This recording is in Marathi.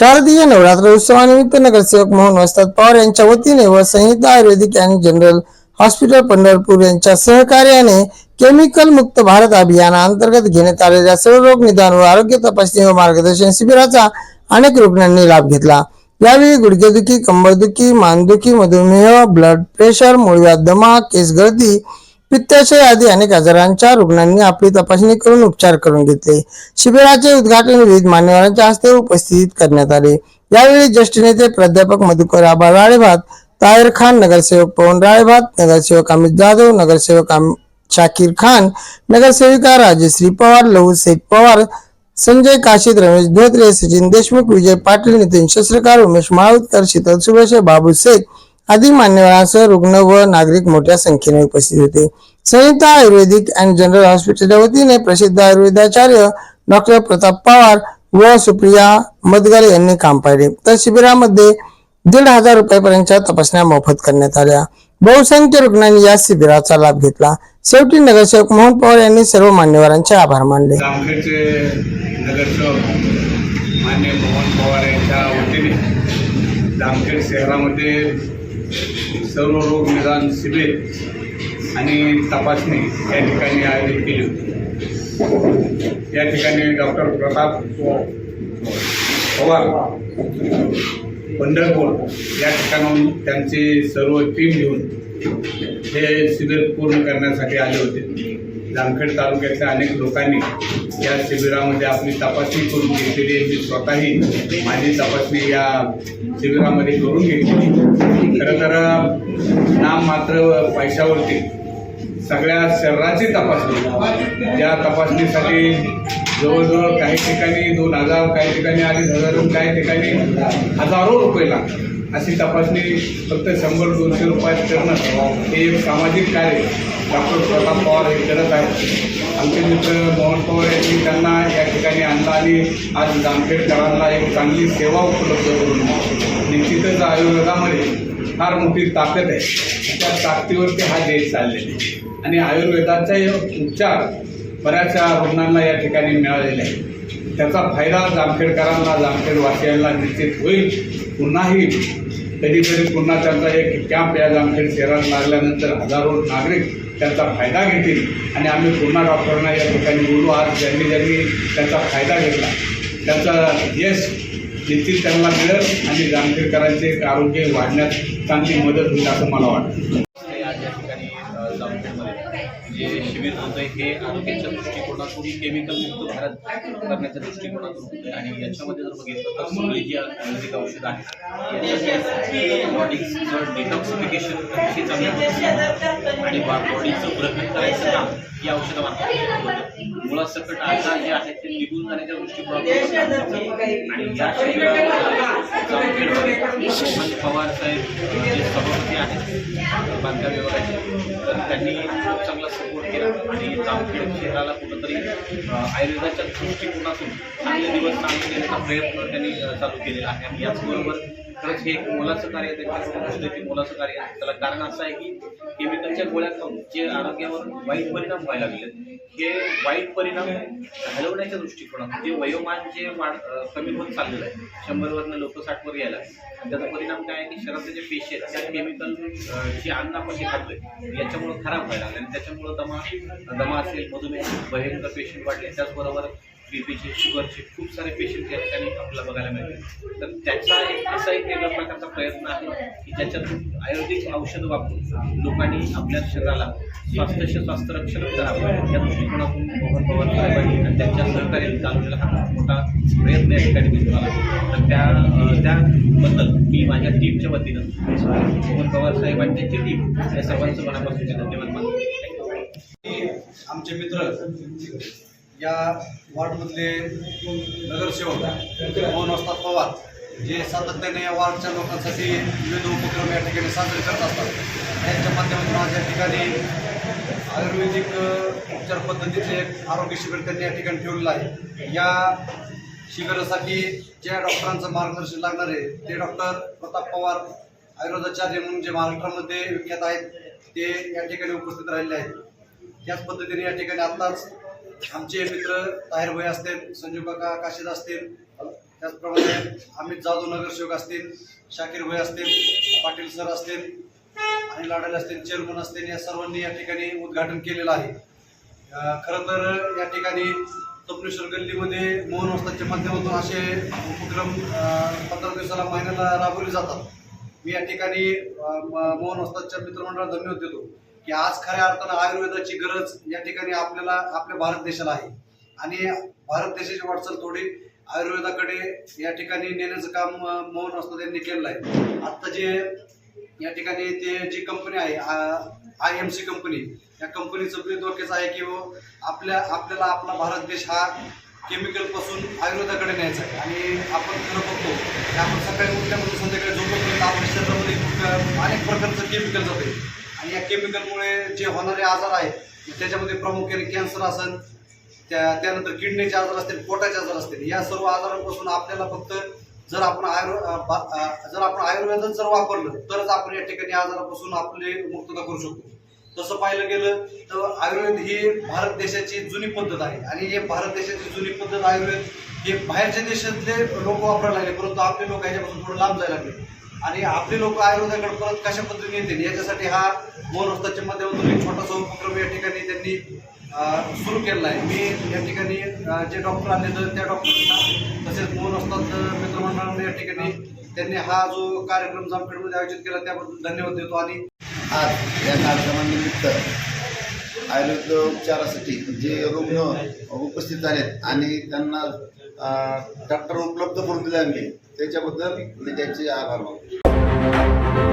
शारदीय नवरात्र उत्सवानिमित्त नगरसेवक मोहन वस्ताद पवार यांच्या वतीने व Samhita Ayurvedic and general hospital Pandharpur यांच्या सहकार्याने केमिकल मुक्त भारत अभियाना अंतर्गत घेण्यात आलेल्या सर्व रोग निदान व आरोग्य तपासणी व मार्गदर्शन शिबिराचा अनेक रुग्णांनी लाभ घेतला. यावेळी गुडघेदुखी कंबरदुखी मानदुखी मधुमेह ब्लड प्रेशर मुळव्यात दमा केस गळती पित्ताशय आदी अनेक आजारांच्या रुग्णांनी आपली तपासणी करून उपचार करून घेतले. शिबिराचे उद्घाटन विविध मान्यवरांच्या हस्ते उपस्थित करण्यात आले. यावेळी ज्येष्ठ नेते प्राध्यापक मधुकर आबा राळेभात तायर खान नगरसेवक पवन राळेभात नगरसेवक अमित जाधव नगरसेवक आम- शाकीर खान नगरसेविका राजश्री पवार लहू शेख पवार संजय काशीद रमेश धोत्रे सचिन देशमुख विजय पाटील नितीन शस्त्रकार उमेश माळुतकर शीतल सुभाष बाबू शेख आदी मान्यवरांसह रुग्ण व नागरिक मोठ्या संख्येने उपस्थित होते. संयुक्त आयुर्वेदिक अँड जनरल हॉस्पिटलच्या वतीने प्रसिद्ध आयुर्वेदाचार्य डॉक्टर प्रताप पवार व सुप्रिया मदगारे यांनी काम पाहिले. तर शिबिरामध्ये दीड हजार रुपयापर्यंतच्या तपासण्या मोफत करण्यात आल्या. बहुसंख्य रुग्णांनी या शिबिराचा लाभ घेतला. शेवटी नगरसेवक मोहन पवार यांनी सर्व मान्यवरांचे आभार मानले. मान्य मोहन पवार यांच्या वतीने जामखेड शहरामध्ये सर्व रोग निदान शिबिर आणि तपासणी या ठिकाणी आयोजित केली होती. या ठिकाणी डॉक्टर प्रताप पवार पंढरपूर या ठिकाणाहून त्यांची सर्व टीम घेऊन हे शिबिर पूर्ण करण्यासाठी आले होते. जामखेड तालुक्यातल्या अनेक लोकांनी या शिबिरामध्ये आपली तपासणी करून घेतलेली मी स्वतःही माझी तपासणी या शिबिरामध्ये करून घेतली. खरं तर नाम मात्र पैशावरती सगळ्या शरीराची तपासणी. त्या तपासणीसाठी जवळजवळ काही ठिकाणी दोन हजार काही ठिकाणी अडीच हजारहून काही ठिकाणी हजारो रुपये लागतात. अशी तपासणी फक्त शंभर दोनशे रुपयात करणं हे एक सामाजिक कार्य डॉक्टर प्रताप पवार हे करत आहेत. आमचे मित्र मोहन पवार यांनी त्यांना या ठिकाणी आणला आणि आज जामखेडकरांना एक चांगली सेवा उपलब्ध करून निश्चितच आयुर्वेदामध्ये फार मोठी ताकद आहे. त्या ताकदीवरती हा देश चाललेला आहे. आणि आयुर्वेदाचा उपचार बऱ्याचशा रुग्णांना या ठिकाणी मिळालेला आहे त्याचा फायदा जामखेडकरांना जामखेडवासियांना निश्चित होईल. पुन्हाही कधीतरी पुन्हा त्यांचा एक कॅम्प या जामखेड शहरात लागल्यानंतर हजारो नागरिक त्यांचा फायदा घेतील. आणि आम्ही पुन्हा डॉक्टरांना या ठिकाणी बोलू. आज ज्यांनी ज्यांनी त्याचा फायदा घेतला त्याचा यश देखील त्यांना मिळेल आणि जामखेडकरांचे आरोग्य वाढण्यात चांगली मदत होईल असं मला वाटतं. आज या ठिकाणी जामखेडमध्ये जे शिबिर होतं हे आरोग्याच्या दृष्टिकोनातून केमिकल मुक्त भारत करण्याच्या दृष्टिकोनातून होतं आणि याच्यामध्ये जर बघितलं तर सगळी जी आयुर्वेदिक औषधं आहेत बॉडीचं डिटॉक्सिफिकेशन अतिशय चांगलं आणि बॉडीचं प्रकट करायचं काम या औषधामार्फत मुळासकट आता जे आहेत ते निघून जाण्याच्या दृष्टिकोनातून आणि या पवार साहेब जे सभापती आहेत बांधकाम विभागाचे तर त्यांनी खूप चांगला सपोर्ट केला आणि जामखेड शहराला कुठंतरी आयुर्वेदाच्या दृष्टिकोनातून चांगले दिवस चांगले देण्याचा प्रयत्न त्यांनी चालू केलेला आहे. आणि याचबरोबर खरंच हे एक मोलाचं कार्य त्यांच्या असलं मोलाचं कार्य आहे. त्याला कारण असं आहे की केमिकलच्या गोळ्या खाऊन जे आरोग्यावर वाईट परिणाम व्हायला लागले. हे वाईट परिणाम घालवण्याच्या दृष्टिकोनातून जे वयोमान जे वाढ कमी होत चाललेलं आहे शंभरवरनं लोक साठवर यायला आणि त्याचा परिणाम काय आहे की शरीरातले जे पेशी आहेत त्या केमिकल जे अन्न आपण जे खातोय याच्यामुळं खराब व्हायला लागले. आणि त्याच्यामुळं दमा दमा असेल मधुमेह भयंकर पेशंट वाढले. त्याचबरोबर बीपीचे शुगरचे खूप सारे पेशंट या ठिकाणी आपल्याला बघायला मिळते तर त्याचा एक असा एक वेगळ्या प्रकारचा प्रयत्न आहे की ज्याच्यातून आयुर्वेदिक औषधं वापरून लोकांनी आपल्या शरीराला स्वास्थ्य स्वास्थ्य रक्षण करावं. या दृष्टिकोनातून मोहन पवार साहेबांनी आणि त्यांच्या सहकार्याने चालवलेला हा खूप मोठा प्रयत्न या ठिकाणी मी तुम्हाला. तर त्या त्याबद्दल मी माझ्या टीमच्या वतीनं मोहन पवार साहेब आणि त्यांची टीम या सर्वांचं मनापासून धन्यवाद मानतो. आमचे मित्र या वार्डमधले नगरसेवक मोहन वस्ताद पवार जे सातत्याने या वार्डच्या लोकांसाठी विविध उपक्रम या ठिकाणी साजरे करत असतात. त्यांच्या माध्यमातून आज या ठिकाणी आयुर्वेदिक उपचार पद्धतीचे एक आरोग्य शिबिर त्यांनी या ठिकाणी ठेवलेलं आहे. या शिबिरासाठी ज्या डॉक्टरांचं मार्गदर्शन लागणार आहे ते डॉक्टर प्रताप पवार आयुर्वेदाचार्य म्हणून जे महाराष्ट्रामध्ये विख्यात आहेत ते या ठिकाणी उपस्थित राहिलेले आहेत. त्याच पद्धतीने या ठिकाणी आत्ताच आमचे मित्र ताहेर भाई असतील संजू काका काशीद असतील त्याचप्रमाणे अमित जाधव नगरसेवक असतील शाकीर भाई असतील पाटील सर असतील आणि लाडाले असतील चेअरमन असतील या सर्वांनी या ठिकाणी उद्घाटन केलेलं आहे. खर खरं तर या ठिकाणी तपनेश्वर गल्लीमध्ये मोहन वस्ताच्या माध्यमातून असे उपक्रम पंधरा दिवसाला महिन्याला राबवले जातात. मी या ठिकाणी मोहन वस्तादच्या मित्रमंडळाला धन्यवाद देतो. की आज खऱ्या अर्थानं आयुर्वेदाची गरज या ठिकाणी आपल्याला आपल्या भारत देशाला आहे. आणि भारत देशाची वाटचाल थोडी आयुर्वेदाकडे या ठिकाणी नेण्याचं काम मोहन असतं यांनी केलेलं आहे. आत्ता जे या ठिकाणी ते जी कंपनी आहे आय एम सी कंपनी या कंपनीचं बी धोक्याचं आहे की हो, आपल्या आपल्याला आपला भारत देश हा केमिकलपासून आयुर्वेदाकडे न्यायचा आहे. आणि आपण खरं बघतो की आपण सकाळी उठल्यापासून संध्याकाळी झोपेपर्यंत आपल्या शरीरामध्ये अनेक प्रकारचं केमिकल जाते. आणि या केमिकलमुळे जे होणारे आजार आहेत त्याच्यामध्ये प्रामुख्याने कॅन्सर असेल त्या त्यानंतर किडनीचे आजार असतील पोटाचे आजार असतील या सर्व आजारांपासून आपल्याला फक्त जर आपण आयुर् बा- जर आपण आयुर्वेदच जर वापरलं तरच आपण या ठिकाणी आजारापासून आपली मुक्तता करू शकतो. तसं पाहिलं गेलं तर आयुर्वेद ही भारत देशाची जुनी पद्धत आहे. आणि हे भारत देशाची जुनी पद्धत आयुर्वेद हे बाहेरच्या देशातले लोक वापरायला लागले परंतु आपले लोक ह्याच्यापासून थोडं लांब जायला लागले. आणि आपले लोक आयुर्वेदाकडे परत कशा पद्धतीने येतील? याच्यासाठी हा मोहन वस्ताच्या माध्यमातून एक छोटासा उपक्रम या ठिकाणी त्यांनी सुरू केलेला आहे. मी या ठिकाणी जे डॉक्टर आले तर त्या डॉक्टरांना तसेच मोहन वस्ताद मित्रमंडळांना या ठिकाणी त्यांनी हा जो कार्यक्रम जामखेडमध्ये आयोजित केला त्याबद्दल धन्यवाद देतो आणि आज या कार्यक्रमानिमित्त आयुर्वेद उपचारासाठी जे रुग्ण उपस्थित आहेत आणि त्यांना डॉक्टर उपलब्ध करून दिले आम्ही. त्याच्याबद्दल मी त्यांचे आभार मानतो.